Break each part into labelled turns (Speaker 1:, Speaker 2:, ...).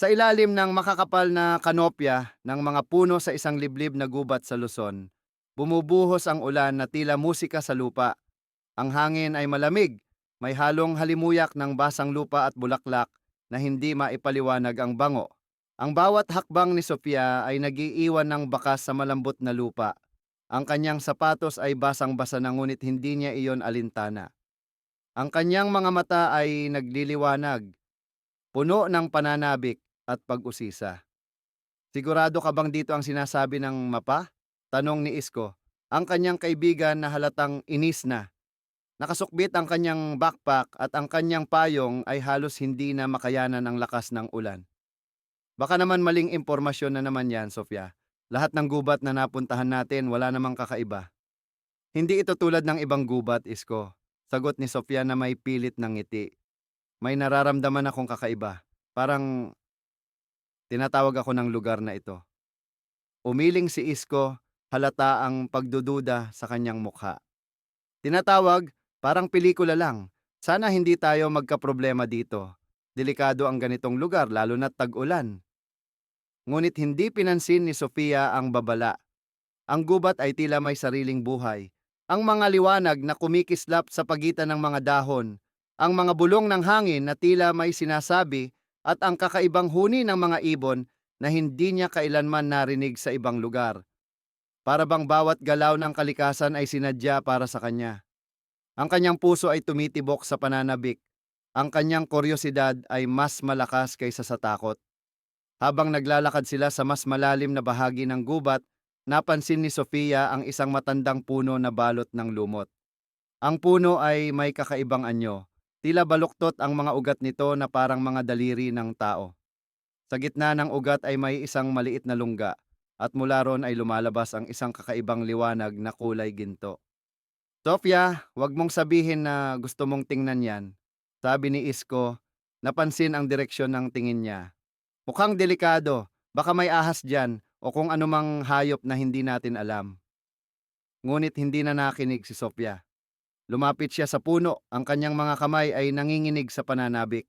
Speaker 1: Sa ilalim ng makakapal na kanopya ng mga puno sa isang liblib na gubat sa Luzon, bumubuhos ang ulan na tila musika sa lupa. Ang hangin ay malamig, may halong halimuyak ng basang lupa at bulaklak na hindi maipaliwanag ang bango. Ang bawat hakbang ni Sofia ay nagiiwan ng bakas sa malambot na lupa. Ang kanyang sapatos ay basang-basa na ngunit hindi niya iyon alintana. Ang kanyang mga mata ay nagliliwanag, puno ng pananabik at pag-usisa. Sigurado ka bang dito ang sinasabi ng mapa? Tanong ni Isko. Ang kanyang kaibigan na halatang inis na. Nakasukbit ang kanyang backpack at ang kanyang payong ay halos hindi na makayanan ang lakas ng ulan. Baka naman maling impormasyon na naman yan, Sofia. Lahat ng gubat na napuntahan natin wala namang kakaiba. Hindi ito tulad ng ibang gubat, Isko. Sagot ni Sofia na may pilit ng ngiti. May nararamdaman akong kakaiba. Parang tinatawag ako ng lugar na ito. Umiling si Isko, halata ang pagdududa sa kanyang mukha. Tinatawag, parang pelikula lang. Sana hindi tayo magkaproblema dito. Delikado ang ganitong lugar lalo na tag-ulan. Ngunit hindi pinansin ni Sofia ang babala. Ang gubat ay tila may sariling buhay. Ang mga liwanag na kumikislap sa pagitan ng mga dahon, ang mga bulong ng hangin na tila may sinasabi at ang kakaibang huni ng mga ibon na hindi niya kailanman narinig sa ibang lugar. Para bang bawat galaw ng kalikasan ay sinadya para sa kanya. Ang kanyang puso ay tumitibok sa pananabik. Ang kanyang kuryosidad ay mas malakas kaysa sa takot. Habang naglalakad sila sa mas malalim na bahagi ng gubat, napansin ni Sofia ang isang matandang puno na balot ng lumot. Ang puno ay may kakaibang anyo. Tila baluktot ang mga ugat nito na parang mga daliri ng tao. Sa gitna ng ugat ay may isang maliit na lungga at mula ron ay lumalabas ang isang kakaibang liwanag na kulay ginto. Sofia, wag mong sabihin na gusto mong tingnan yan. Sabi ni Isko, napansin ang direksyon ng tingin niya. Mukhang delikado, baka may ahas dyan o kung anumang hayop na hindi natin alam. Ngunit hindi na nakinig si Sofia. Lumapit siya sa puno, ang kanyang mga kamay ay nanginginig sa pananabik.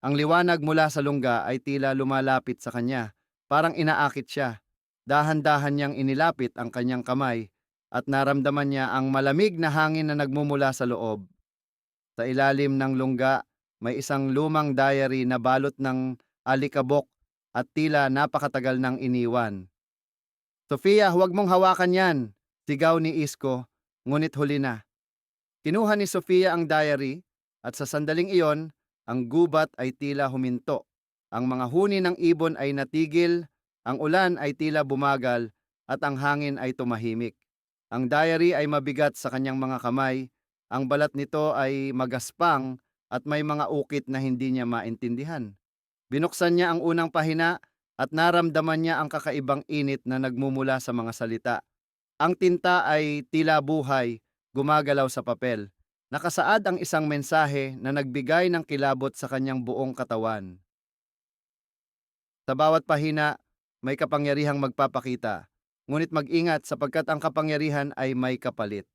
Speaker 1: Ang liwanag mula sa lungga ay tila lumalapit sa kanya, parang inaakit siya. Dahan-dahan niyang inilapit ang kanyang kamay at naramdaman niya ang malamig na hangin na nagmumula sa loob. Sa ilalim ng lungga, may isang lumang diary na balot ng alikabok at tila napakatagal nang iniwan. Sofia, huwag mong hawakan yan, sigaw ni Isko, ngunit huli na. Kinuha ni Sofia ang diary at sa sandaling iyon, ang gubat ay tila huminto. Ang mga huni ng ibon ay natigil, ang ulan ay tila bumagal at ang hangin ay tumahimik. Ang diary ay mabigat sa kanyang mga kamay, ang balat nito ay magaspang at may mga ukit na hindi niya maintindihan. Binuksan niya ang unang pahina at naramdaman niya ang kakaibang init na nagmumula sa mga salita. Ang tinta ay tila buhay, gumagalaw sa papel. Nakasaad ang isang mensahe na nagbigay ng kilabot sa kanyang buong katawan. Sa bawat pahina, may kapangyarihang magpapakita, ngunit mag-ingat sapagkat ang kapangyarihan ay may kapalit.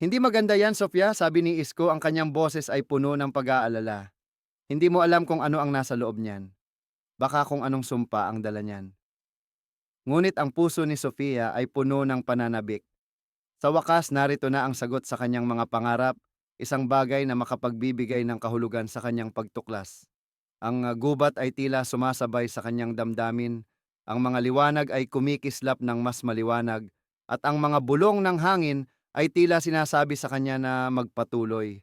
Speaker 1: Hindi maganda yan, Sofia, sabi ni Isko, ang kanyang boses ay puno ng pag-aalala. Hindi mo alam kung ano ang nasa loob niyan. Baka kung anong sumpa ang dala niyan. Ngunit ang puso ni Sofia ay puno ng pananabik. Sa wakas, narito na ang sagot sa kanyang mga pangarap, isang bagay na makapagbibigay ng kahulugan sa kanyang pagtuklas. Ang uh, gubat ay tila sumasabay sa kanyang damdamin, ang mga liwanag ay kumikislap ng mas maliwanag, at ang mga bulong ng hangin ay tila sinasabi sa kanya na magpatuloy.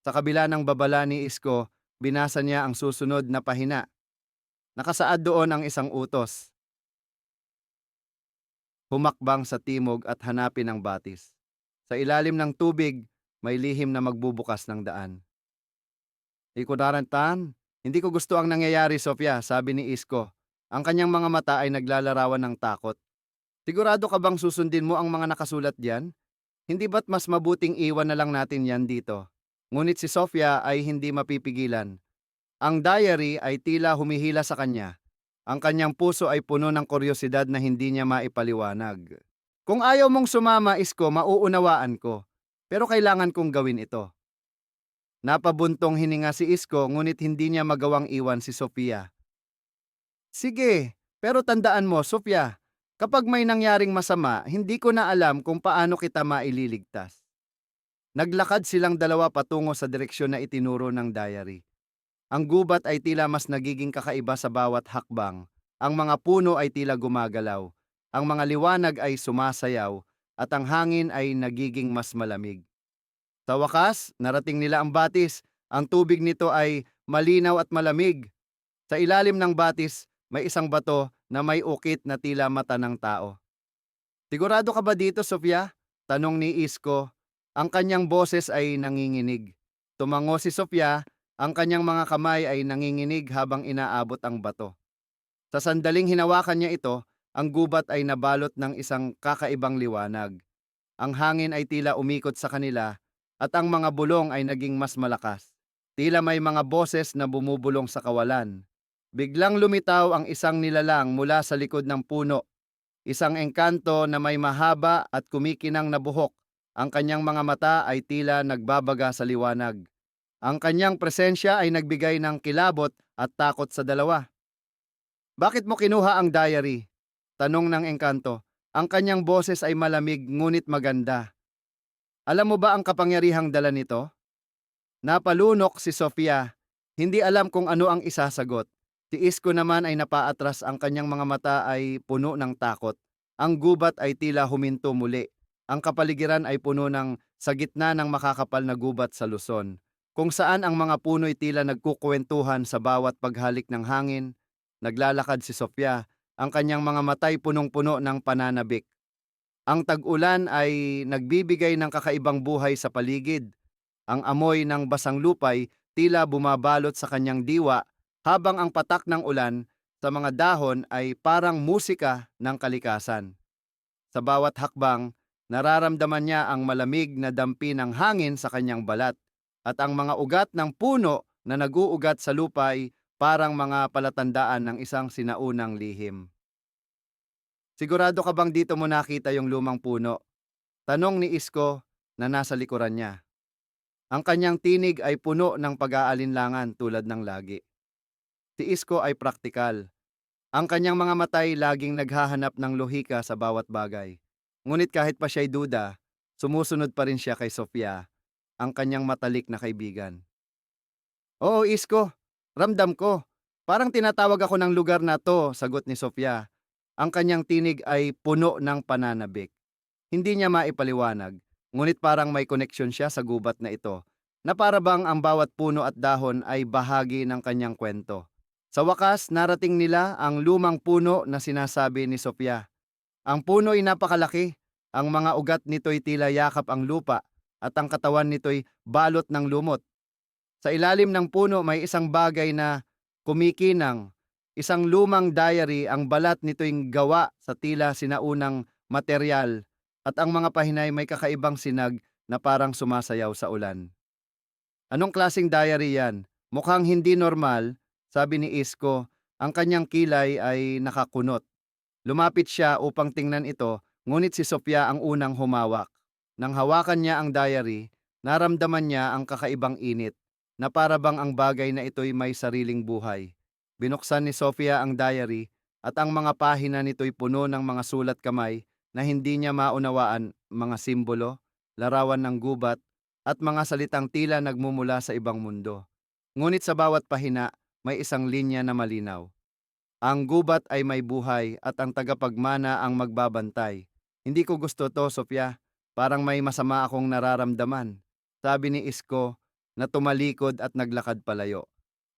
Speaker 1: Sa kabila ng babala ni Isko, binasa niya ang susunod na pahina. Nakasaad doon ang isang utos. Humakbang sa timog at hanapin ang batis. Sa ilalim ng tubig, may lihim na magbubukas ng daan. Ikudarantan, hindi ko gusto ang nangyayari, Sofia, sabi ni Isko. Ang kanyang mga mata ay naglalarawan ng takot. Sigurado ka bang susundin mo ang mga nakasulat diyan? Hindi ba't mas mabuting iwan na lang natin yan dito? Ngunit si Sofia ay hindi mapipigilan. Ang diary ay tila humihila sa kanya. Ang kanyang puso ay puno ng kuryosidad na hindi niya maipaliwanag. Kung ayaw mong sumama, Isko, mauunawaan ko. Pero kailangan kong gawin ito. Napabuntong hininga si Isko ngunit hindi niya magawang iwan si Sofia. Sige, pero tandaan mo, Sofia, kapag may nangyaring masama, hindi ko na alam kung paano kita maililigtas. Naglakad silang dalawa patungo sa direksyon na itinuro ng diary. Ang gubat ay tila mas nagiging kakaiba sa bawat hakbang. Ang mga puno ay tila gumagalaw. Ang mga liwanag ay sumasayaw at ang hangin ay nagiging mas malamig. Sa wakas, narating nila ang batis. Ang tubig nito ay malinaw at malamig. Sa ilalim ng batis, may isang bato na may ukit na tila mata ng tao. Sigurado ka ba dito, Sofia? Tanong ni Isko. Ang kanyang boses ay nanginginig. Tumango si Sofia, ang kanyang mga kamay ay nanginginig habang inaabot ang bato. Sa sandaling hinawakan niya ito, ang gubat ay nabalot ng isang kakaibang liwanag. Ang hangin ay tila umikot sa kanila at ang mga bulong ay naging mas malakas. Tila may mga boses na bumubulong sa kawalan. Biglang lumitaw ang isang nilalang mula sa likod ng puno. Isang engkanto na may mahaba at kumikinang na buhok. Ang kanyang mga mata ay tila nagbabaga sa liwanag. Ang kanyang presensya ay nagbigay ng kilabot at takot sa dalawa. Bakit mo kinuha ang diary? Tanong ng engkanto. Ang kanyang boses ay malamig ngunit maganda. Alam mo ba ang kapangyarihang dala nito? Napalunok si Sofia. Hindi alam kung ano ang isasagot. Si Isko naman ay napaatras ang kanyang mga mata ay puno ng takot. Ang gubat ay tila huminto muli. Ang kapaligiran ay puno ng sa gitna ng makakapal na gubat sa Luzon, kung saan ang mga puno'y tila nagkukwentuhan sa bawat paghalik ng hangin. Naglalakad si Sofia, ang kanyang mga matay punong-puno ng pananabik. Ang tag-ulan ay nagbibigay ng kakaibang buhay sa paligid. Ang amoy ng basang lupay tila bumabalot sa kanyang diwa habang ang patak ng ulan sa mga dahon ay parang musika ng kalikasan. Sa bawat hakbang, nararamdaman niya ang malamig na dampi ng hangin sa kanyang balat at ang mga ugat ng puno na naguugat sa lupa ay parang mga palatandaan ng isang sinaunang lihim. Sigurado ka bang dito mo nakita yung lumang puno? Tanong ni Isko na nasa likuran niya. Ang kanyang tinig ay puno ng pag-aalinlangan tulad ng lagi. Si Isko ay praktikal. Ang kanyang mga matay laging naghahanap ng lohika sa bawat bagay. Ngunit kahit pa siya'y duda, sumusunod pa rin siya kay Sofia, ang kanyang matalik na kaibigan. Oo, Isko, ramdam ko. Parang tinatawag ako ng lugar na to, sagot ni Sofia. Ang kanyang tinig ay puno ng pananabik. Hindi niya maipaliwanag, ngunit parang may koneksyon siya sa gubat na ito, na para bang ang bawat puno at dahon ay bahagi ng kanyang kwento. Sa wakas, narating nila ang lumang puno na sinasabi ni Sofia. Ang puno ay napakalaki. Ang mga ugat nito'y tila yakap ang lupa at ang katawan nito'y balot ng lumot. Sa ilalim ng puno may isang bagay na kumikinang. Isang lumang diary ang balat nito'y gawa sa tila sinaunang material at ang mga pahinay may kakaibang sinag na parang sumasayaw sa ulan. Anong klasing diary yan? Mukhang hindi normal, sabi ni Isko. Ang kanyang kilay ay nakakunot. Lumapit siya upang tingnan ito, ngunit si Sofia ang unang humawak. Nang hawakan niya ang diary, naramdaman niya ang kakaibang init, na para bang ang bagay na ito'y may sariling buhay. Binuksan ni Sofia ang diary at ang mga pahina nito'y puno ng mga sulat kamay na hindi niya maunawaan mga simbolo, larawan ng gubat, at mga salitang tila nagmumula sa ibang mundo. Ngunit sa bawat pahina, may isang linya na malinaw. Ang gubat ay may buhay at ang tagapagmana ang magbabantay. Hindi ko gusto to, Sofia. Parang may masama akong nararamdaman. Sabi ni Isko na tumalikod at naglakad palayo.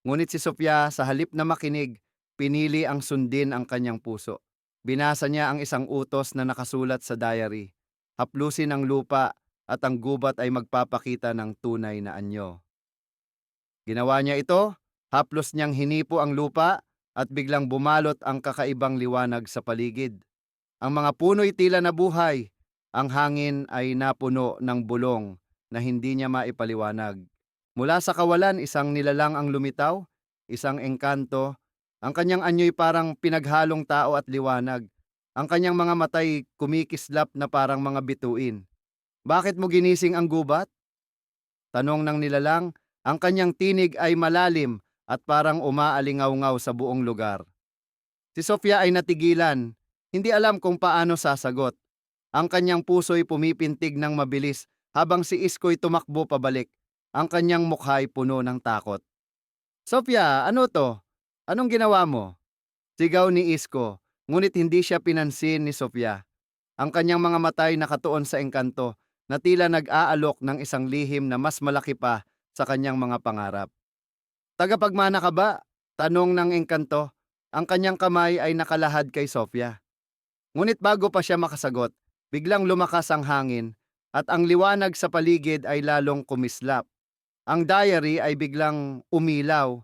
Speaker 1: Ngunit si Sofia sa halip na makinig, pinili ang sundin ang kanyang puso. Binasa niya ang isang utos na nakasulat sa diary. Haplusin ang lupa at ang gubat ay magpapakita ng tunay na anyo. Ginawa niya ito, haplos niyang hinipo ang lupa at biglang bumalot ang kakaibang liwanag sa paligid. Ang mga puno'y tila nabuhay, ang hangin ay napuno ng bulong na hindi niya maipaliwanag. Mula sa kawalan, isang nilalang ang lumitaw, isang engkanto. Ang kanyang anyo'y parang pinaghalong tao at liwanag. Ang kanyang mga matay kumikislap na parang mga bituin. Bakit mo ginising ang gubat? Tanong ng nilalang, ang kanyang tinig ay malalim at parang umaalingaw-ngaw sa buong lugar. Si Sofia ay natigilan, hindi alam kung paano sasagot. Ang kanyang puso'y pumipintig ng mabilis habang si Isko'y tumakbo pabalik. Ang kanyang mukha'y puno ng takot. Sofia, ano to? Anong ginawa mo? Sigaw ni Isko, ngunit hindi siya pinansin ni Sofia. Ang kanyang mga matay nakatuon sa engkanto na tila nag-aalok ng isang lihim na mas malaki pa sa kanyang mga pangarap. Tagapagmana ka ba? Tanong ng engkanto. Ang kanyang kamay ay nakalahad kay Sofia. Ngunit bago pa siya makasagot, biglang lumakas ang hangin at ang liwanag sa paligid ay lalong kumislap. Ang diary ay biglang umilaw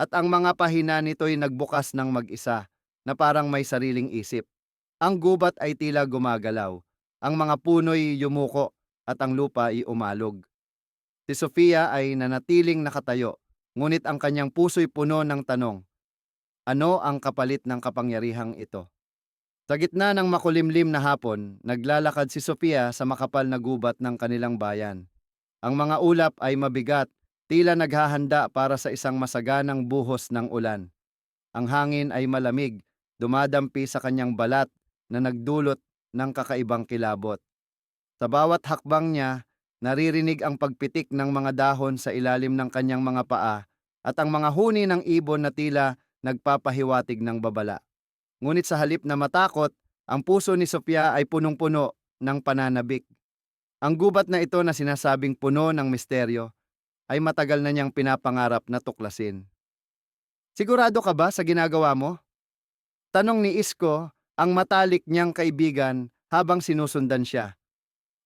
Speaker 1: at ang mga pahina nito'y nagbukas ng mag-isa na parang may sariling isip. Ang gubat ay tila gumagalaw. Ang mga puno'y yumuko at ang lupa ay umalog. Si Sofia ay nanatiling nakatayo, ngunit ang kanyang puso'y puno ng tanong. Ano ang kapalit ng kapangyarihang ito? Sa gitna ng makulimlim na hapon, naglalakad si Sofia sa makapal na gubat ng kanilang bayan. Ang mga ulap ay mabigat, tila naghahanda para sa isang masaganang buhos ng ulan. Ang hangin ay malamig, dumadampi sa kanyang balat na nagdulot ng kakaibang kilabot. Sa bawat hakbang niya, naririnig ang pagpitik ng mga dahon sa ilalim ng kanyang mga paa at ang mga huni ng ibon na tila nagpapahiwatig ng babala. Ngunit sa halip na matakot, ang puso ni Sofia ay punong-puno ng pananabik. Ang gubat na ito na sinasabing puno ng misteryo ay matagal na niyang pinapangarap na tuklasin. Sigurado ka ba sa ginagawa mo? Tanong ni Isko ang matalik niyang kaibigan habang sinusundan siya.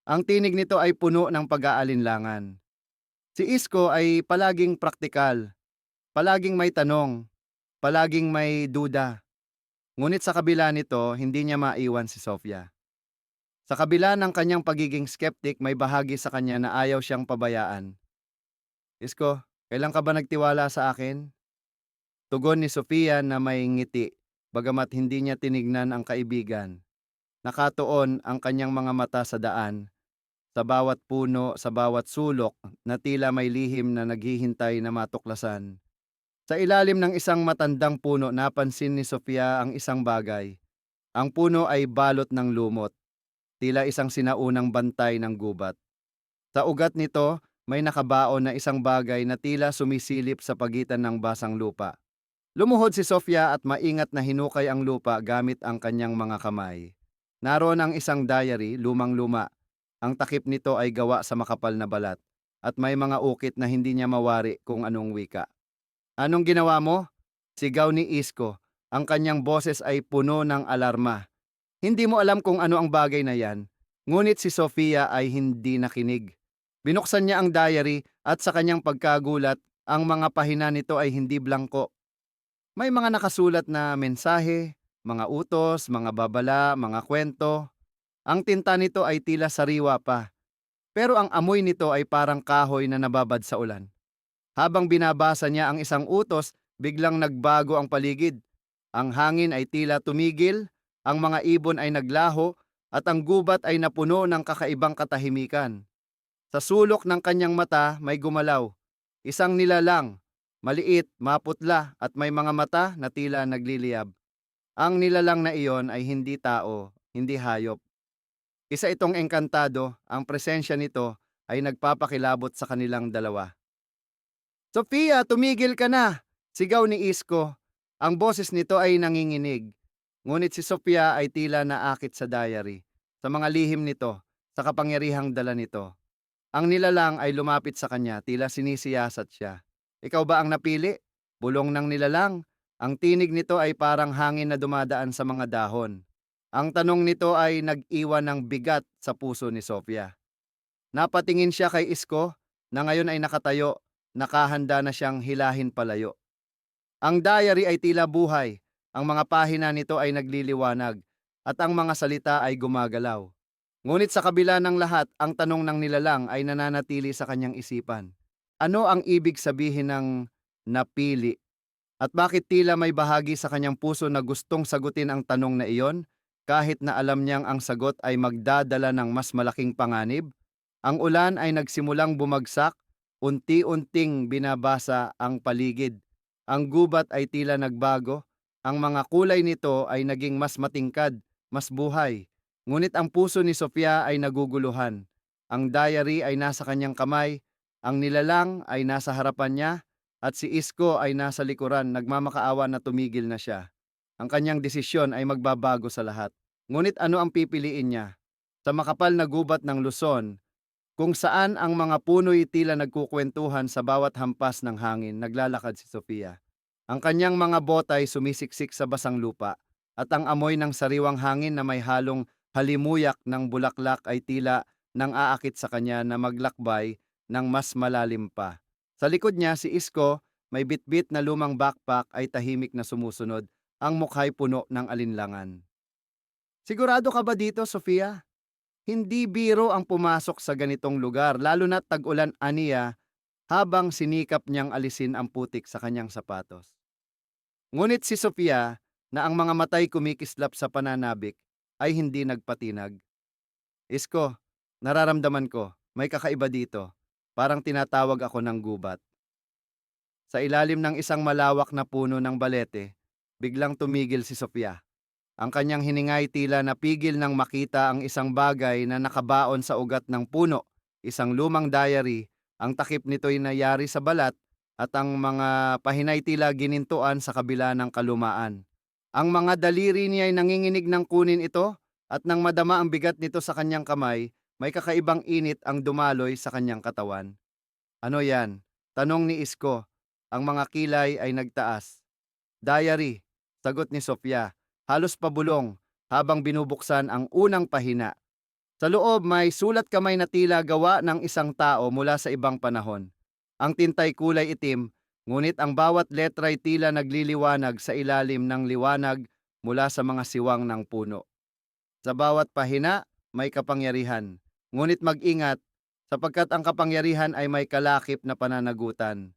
Speaker 1: Ang tinig nito ay puno ng pag-aalinlangan. Si Isko ay palaging praktikal, palaging may tanong, palaging may duda. Ngunit sa kabila nito, hindi niya maiwan si Sofia. Sa kabila ng kanyang pagiging skeptic, may bahagi sa kanya na ayaw siyang pabayaan. Isko, kailan ka ba nagtiwala sa akin? Tugon ni Sofia na may ngiti, bagamat hindi niya tinignan ang kaibigan. Nakatuon ang kanyang mga mata sa daan, sa bawat puno, sa bawat sulok na tila may lihim na naghihintay na matuklasan. Sa ilalim ng isang matandang puno, napansin ni Sofia ang isang bagay. Ang puno ay balot ng lumot, tila isang sinaunang bantay ng gubat. Sa ugat nito, may nakabaon na isang bagay na tila sumisilip sa pagitan ng basang lupa. Lumuhod si Sofia at maingat na hinukay ang lupa gamit ang kanyang mga kamay. Naroon ang isang diary, lumang-luma. Ang takip nito ay gawa sa makapal na balat at may mga ukit na hindi niya mawari kung anong wika. Anong ginawa mo? Sigaw ni Isko. Ang kanyang boses ay puno ng alarma. Hindi mo alam kung ano ang bagay na yan, ngunit si Sofia ay hindi nakinig. Binuksan niya ang diary at sa kanyang pagkagulat, ang mga pahina nito ay hindi blanko. May mga nakasulat na mensahe, mga utos, mga babala, mga kwento. Ang tinta nito ay tila sariwa pa. Pero ang amoy nito ay parang kahoy na nababad sa ulan. Habang binabasa niya ang isang utos, biglang nagbago ang paligid. Ang hangin ay tila tumigil, ang mga ibon ay naglaho, at ang gubat ay napuno ng kakaibang katahimikan. Sa sulok ng kanyang mata may gumalaw. Isang nilalang, maliit, maputla, at may mga mata na tila nagliliyab. Ang nilalang na iyon ay hindi tao, hindi hayop. Isa itong engkantado, ang presensya nito ay nagpapakilabot sa kanilang dalawa. Sofia, tumigil ka na! Sigaw ni Isko. Ang boses nito ay nanginginig. Ngunit si Sofia ay tila naakit sa diary. Sa mga lihim nito, sa kapangyarihang dala nito. Ang nilalang ay lumapit sa kanya, tila sinisiyasat siya. Ikaw ba ang napili? Bulong ng nilalang. Ang tinig nito ay parang hangin na dumadaan sa mga dahon. Ang tanong nito ay nag-iwan ng bigat sa puso ni Sofia. Napatingin siya kay Isko na ngayon ay nakatayo nakahanda na siyang hilahin palayo. Ang diary ay tila buhay, ang mga pahina nito ay nagliliwanag, at ang mga salita ay gumagalaw. Ngunit sa kabila ng lahat, ang tanong ng nilalang ay nananatili sa kanyang isipan. Ano ang ibig sabihin ng napili? At bakit tila may bahagi sa kanyang puso na gustong sagutin ang tanong na iyon, kahit na alam niyang ang sagot ay magdadala ng mas malaking panganib? Ang ulan ay nagsimulang bumagsak Unti-unting binabasa ang paligid. Ang gubat ay tila nagbago Ang mga kulay nito ay naging mas matingkad, mas buhay. Ngunit ang puso ni Sofia ay naguguluhan. Ang diary ay nasa kanyang kamay, ang nilalang ay nasa harapan niya, at si Isko ay nasa likuran nagmamakaawa na tumigil na siya. Ang kanyang desisyon ay magbabago sa lahat. Ngunit ano ang pipiliin niya? Sa makapal na gubat ng Luzon, kung saan ang mga puno'y tila nagkukwentuhan sa bawat hampas ng hangin, naglalakad si Sofia. Ang kanyang mga botay sumisiksik sa basang lupa, at ang amoy ng sariwang hangin na may halong halimuyak ng bulaklak ay tila nang aakit sa kanya na maglakbay ng mas malalim pa. Sa likod niya, si Isko, may bitbit na lumang backpack ay tahimik na sumusunod, ang mukha'y puno ng alinlangan. Sigurado ka ba dito, Sofia? Hindi biro ang pumasok sa ganitong lugar, lalo na tag-ulan aniya habang sinikap niyang alisin ang putik sa kanyang sapatos. Ngunit si Sofia, na ang mga matay kumikislap sa pananabik, ay hindi nagpatinag. Isko, nararamdaman ko, may kakaiba dito. Parang tinatawag ako ng gubat. Sa ilalim ng isang malawak na puno ng balete, biglang tumigil si Sofia. Ang kanyang hiningay tila napigil nang makita ang isang bagay na nakabaon sa ugat ng puno, isang lumang diary, ang takip nito'y nayari sa balat at ang mga pahinay tila ginintuan sa kabila ng kalumaan. Ang mga daliri niya ay nanginginig ng kunin ito at nang madama ang bigat nito sa kanyang kamay, may kakaibang init ang dumaloy sa kanyang katawan. Ano yan? Tanong ni Isko. Ang mga kilay ay nagtaas. Diary, sagot ni Sofia halos pabulong habang binubuksan ang unang pahina. Sa loob may sulat kamay na tila gawa ng isang tao mula sa ibang panahon. Ang tintay kulay itim, ngunit ang bawat letra ay tila nagliliwanag sa ilalim ng liwanag mula sa mga siwang ng puno. Sa bawat pahina, may kapangyarihan. Ngunit mag-ingat, sapagkat ang kapangyarihan ay may kalakip na pananagutan.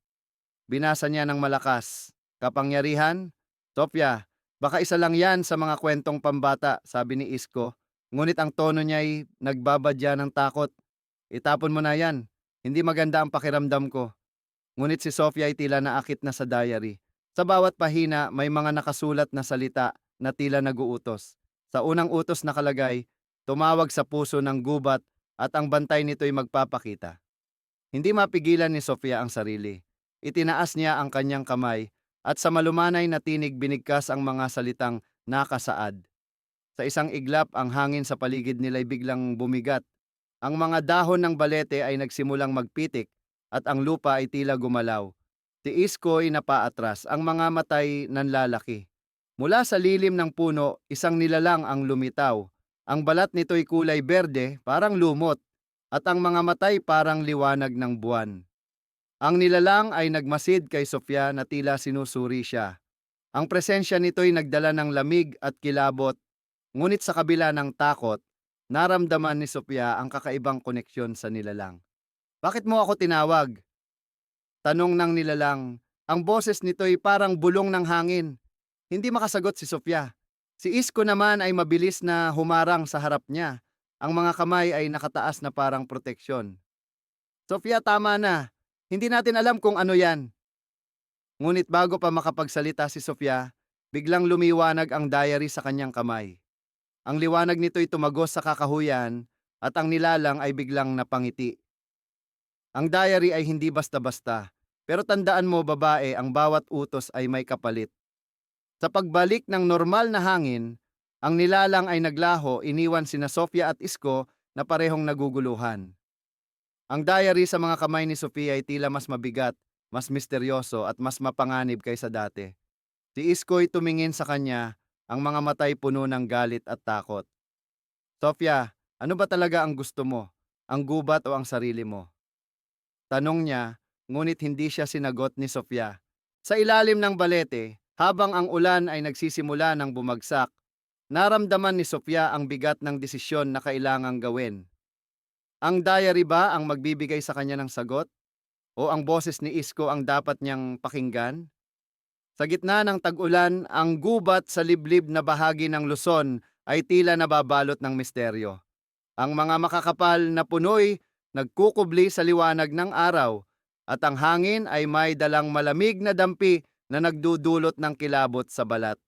Speaker 1: Binasa niya ng malakas, Kapangyarihan? Sofia, Baka isa lang yan sa mga kwentong pambata, sabi ni Isko. Ngunit ang tono niya ay nagbabadya ng takot. Itapon mo na yan. Hindi maganda ang pakiramdam ko. Ngunit si Sofia ay tila naakit na sa diary. Sa bawat pahina may mga nakasulat na salita na tila naguutos. Sa unang utos nakalagay, tumawag sa puso ng gubat at ang bantay nito'y magpapakita. Hindi mapigilan ni Sofia ang sarili. Itinaas niya ang kanyang kamay at sa malumanay na tinig binigkas ang mga salitang nakasaad. Sa isang iglap, ang hangin sa paligid nila'y biglang bumigat. Ang mga dahon ng balete ay nagsimulang magpitik at ang lupa ay tila gumalaw. Si Isko ay napaatras, ang mga matay nanlalaki. Mula sa lilim ng puno, isang nilalang ang lumitaw. Ang balat nito'y kulay berde, parang lumot, at ang mga matay parang liwanag ng buwan. Ang nilalang ay nagmasid kay Sofia na tila sinusuri siya. Ang presensya nito'y nagdala ng lamig at kilabot, ngunit sa kabila ng takot, naramdaman ni Sofia ang kakaibang koneksyon sa nilalang. Bakit mo ako tinawag? Tanong ng nilalang, ang boses nito'y parang bulong ng hangin. Hindi makasagot si Sofia. Si Isko naman ay mabilis na humarang sa harap niya. Ang mga kamay ay nakataas na parang proteksyon. Sofia, tama na. Hindi natin alam kung ano yan. Ngunit bago pa makapagsalita si Sofia, biglang lumiwanag ang diary sa kanyang kamay. Ang liwanag nito'y tumagos sa kakahuyan at ang nilalang ay biglang napangiti. Ang diary ay hindi basta-basta, pero tandaan mo babae ang bawat utos ay may kapalit. Sa pagbalik ng normal na hangin, ang nilalang ay naglaho iniwan sina Sofia at Isko na parehong naguguluhan. Ang diary sa mga kamay ni Sofia ay tila mas mabigat, mas misteryoso at mas mapanganib kaysa dati. Si Isko'y tumingin sa kanya, ang mga matay puno ng galit at takot. Sofia, ano ba talaga ang gusto mo? Ang gubat o ang sarili mo? Tanong niya, ngunit hindi siya sinagot ni Sofia. Sa ilalim ng balete, habang ang ulan ay nagsisimula ng bumagsak, naramdaman ni Sofia ang bigat ng desisyon na kailangang gawin. Ang diary ba ang magbibigay sa kanya ng sagot? O ang boses ni Isko ang dapat niyang pakinggan? Sa gitna ng tag-ulan, ang gubat sa liblib na bahagi ng Luzon ay tila nababalot ng misteryo. Ang mga makakapal na punoy nagkukubli sa liwanag ng araw at ang hangin ay may dalang malamig na dampi na nagdudulot ng kilabot sa balat.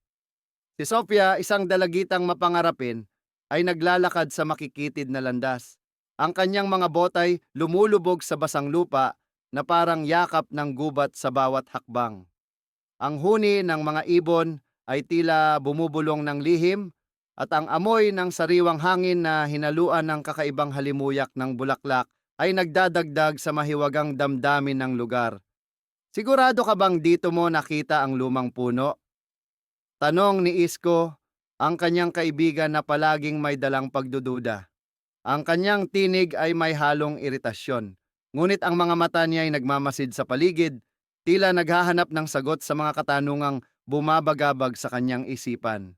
Speaker 1: Si Sofia, isang dalagitang mapangarapin, ay naglalakad sa makikitid na landas. Ang kanyang mga botay lumulubog sa basang lupa na parang yakap ng gubat sa bawat hakbang. Ang huni ng mga ibon ay tila bumubulong ng lihim at ang amoy ng sariwang hangin na hinaluan ng kakaibang halimuyak ng bulaklak ay nagdadagdag sa mahiwagang damdamin ng lugar. Sigurado ka bang dito mo nakita ang lumang puno? Tanong ni Isko, ang kanyang kaibigan na palaging may dalang pagdududa. Ang kanyang tinig ay may halong iritasyon. Ngunit ang mga mata niya ay nagmamasid sa paligid, tila naghahanap ng sagot sa mga katanungang bumabagabag sa kanyang isipan.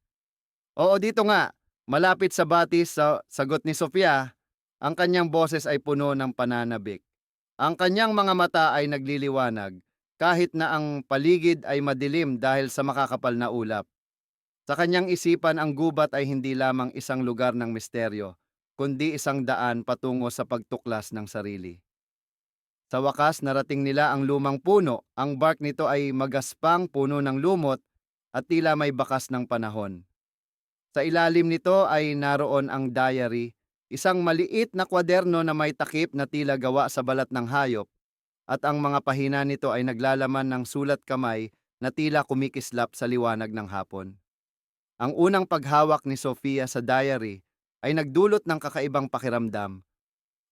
Speaker 1: Oo, dito nga, malapit sa batis sa sagot ni Sofia, ang kanyang boses ay puno ng pananabik. Ang kanyang mga mata ay nagliliwanag, kahit na ang paligid ay madilim dahil sa makakapal na ulap. Sa kanyang isipan, ang gubat ay hindi lamang isang lugar ng misteryo, kundi isang daan patungo sa pagtuklas ng sarili. Sa wakas, narating nila ang lumang puno. Ang bark nito ay magaspang puno ng lumot at tila may bakas ng panahon. Sa ilalim nito ay naroon ang diary, isang maliit na kwaderno na may takip na tila gawa sa balat ng hayop, at ang mga pahina nito ay naglalaman ng sulat kamay na tila kumikislap sa liwanag ng hapon. Ang unang paghawak ni Sofia sa diary ay nagdulot ng kakaibang pakiramdam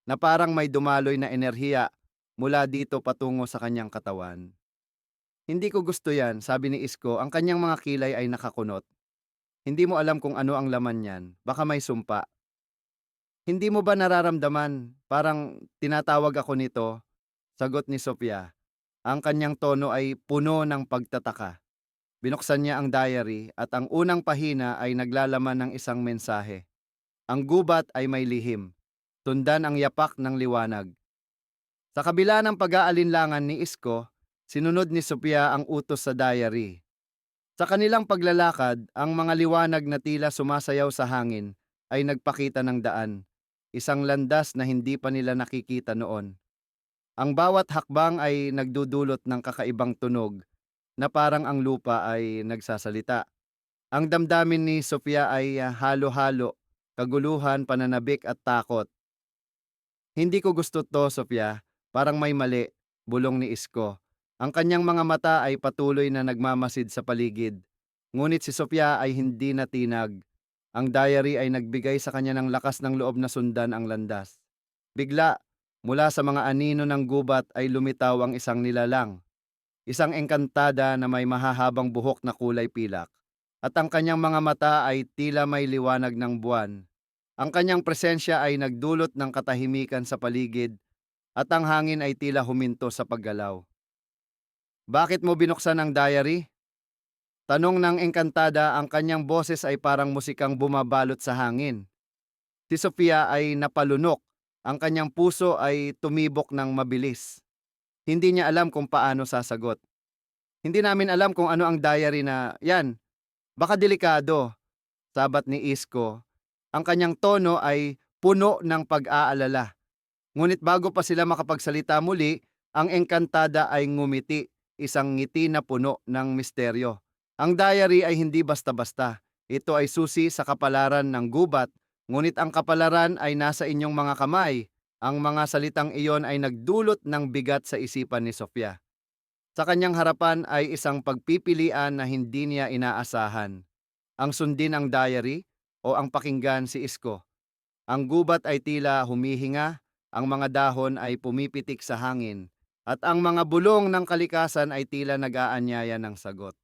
Speaker 1: na parang may dumaloy na enerhiya mula dito patungo sa kanyang katawan. Hindi ko gusto yan, sabi ni Isko, ang kanyang mga kilay ay nakakunot. Hindi mo alam kung ano ang laman niyan, baka may sumpa. Hindi mo ba nararamdaman, parang tinatawag ako nito? Sagot ni Sofia. Ang kanyang tono ay puno ng pagtataka. Binuksan niya ang diary at ang unang pahina ay naglalaman ng isang mensahe. Ang gubat ay may lihim. Tundan ang yapak ng liwanag. Sa kabila ng pag-aalinlangan ni Isko, sinunod ni Sophia ang utos sa diary. Sa kanilang paglalakad, ang mga liwanag na tila sumasayaw sa hangin ay nagpakita ng daan, isang landas na hindi pa nila nakikita noon. Ang bawat hakbang ay nagdudulot ng kakaibang tunog na parang ang lupa ay nagsasalita. Ang damdamin ni Sofia ay ah, halo-halo, kaguluhan, pananabik at takot. Hindi ko gusto to, Sofia. Parang may mali, bulong ni Isko. Ang kanyang mga mata ay patuloy na nagmamasid sa paligid. Ngunit si Sofia ay hindi natinag. Ang diary ay nagbigay sa kanya ng lakas ng loob na sundan ang landas. Bigla, mula sa mga anino ng gubat ay lumitaw ang isang nilalang. Isang engkantada na may mahahabang buhok na kulay pilak. At ang kanyang mga mata ay tila may liwanag ng buwan. Ang kanyang presensya ay nagdulot ng katahimikan sa paligid at ang hangin ay tila huminto sa paggalaw. Bakit mo binuksan ang diary? Tanong ng engkantada, ang kanyang boses ay parang musikang bumabalot sa hangin. Si Sofia ay napalunok, ang kanyang puso ay tumibok ng mabilis. Hindi niya alam kung paano sasagot. Hindi namin alam kung ano ang diary na, yan, baka delikado. Sabat ni Isko. Ang kanyang tono ay puno ng pag-aalala. Ngunit bago pa sila makapagsalita muli, ang engkantada ay ngumiti, isang ngiti na puno ng misteryo. Ang diary ay hindi basta-basta. Ito ay susi sa kapalaran ng gubat, ngunit ang kapalaran ay nasa inyong mga kamay. Ang mga salitang iyon ay nagdulot ng bigat sa isipan ni Sofia. Sa kanyang harapan ay isang pagpipilian na hindi niya inaasahan. Ang sundin ang diary o ang pakinggan si Isko. Ang gubat ay tila humihinga, ang mga dahon ay pumipitik sa hangin, at ang mga bulong ng kalikasan ay tila nag-aanyaya ng sagot.